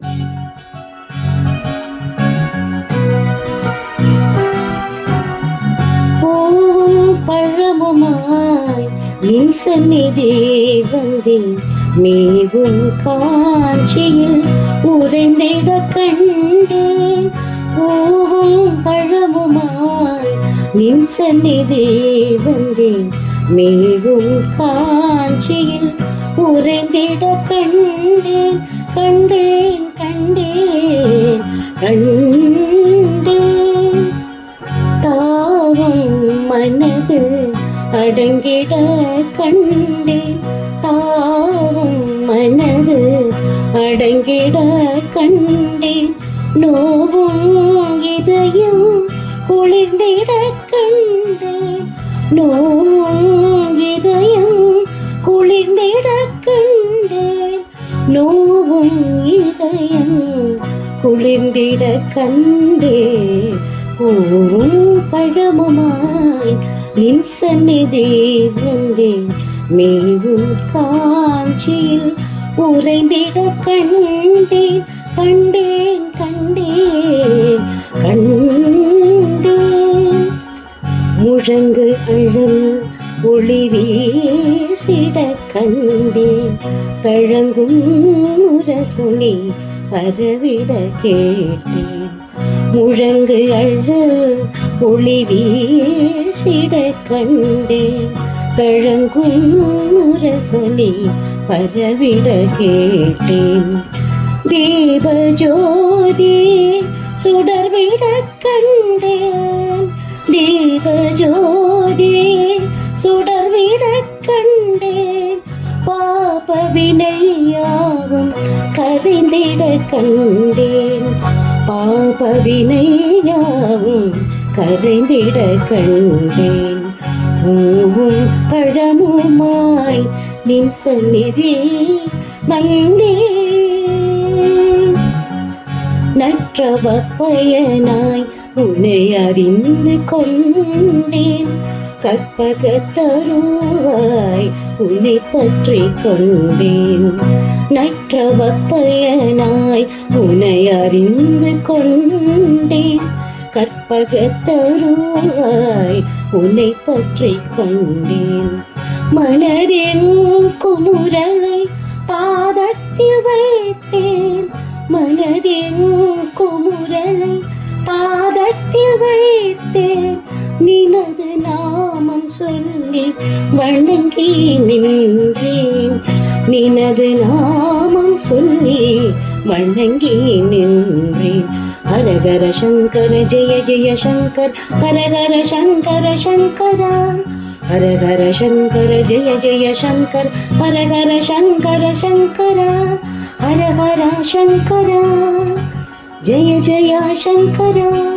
பூவும் பழமுமாய் என் சந்நிதி வந்தேன். மேவும் காஞ்சியில் உறைந்திட கண்டேன். பூவும் பழமுமாய் நின் சந்நிதி வந்தேன். மேவும் காஞ்சியில் உறைந்திட கண்டேன். கண்டேன். கண்டேன் கண்டேன். தாவும் மனது அடங்கிட கண்டேன். தாவும் மனது அடங்கிட கண்டேன். நோவும் இதயம் குளிர்ந்திட கண்டேன். நோ நோவும் இதயம் குளிர்ந்திட கண்டே பூவும் பழமுமாய் என் சந்நிதி வந்தேன். மேவும் காஞ்சியில் உறைந்திட கண்டேன் கண்டேன் கண்டேன் கண்டேன். முழங்கு அழல் ஒளிவே சிட கண்டே தழங்கும் முரசொலி பரவிட கேட்டேன். முழங்கு அழு ஒளி வீசிட கண்டே தழங்கும் முரசொலி பரவிட கேட்டேன். தீப ஜோதி சுடர்விட கண்டேன். தீப ஜோதி சுடர்விட கண்டேன். பாப வினையாவும் கரைந்திட கண்டேன். பாப வினையாவும் கரைந்திட கண்டேன். பூவும் பழமுமாய் நின் சந்நிதி வந்தேன் நற்றவ பயனாய் உன்னை அறிந்து கொண்டேன். கற்பக தருவாய் உன்னை பற்றி கொள்வேன் நற்றவ பயனாய் உன்னை அறிந்து கொண்டேன். கற்பக தருவாய் உன்னை பற்றி கொண்டேன். மனதின் குமுறலை பாதத்தில் வைத்தேன். மனதின் குமுறலை பாதத்தில் வைத்தேன். நினது நாமம் சொல்லி வணங்கி நின்றேன். நினது நாமம் சொல்லி வணங்கி நின்றேன். ஹரஹர சங்கர ஜெய ஜெய சங்கர் ஹரஹர சங்கர சங்கரா. ஹரஹர சங்கர ஜெய ஜெய சங்கர் ஹரஹர சங்கர சங்கரா. ஹரஹர சங்கரா ஜெய ஜெய சங்கரா.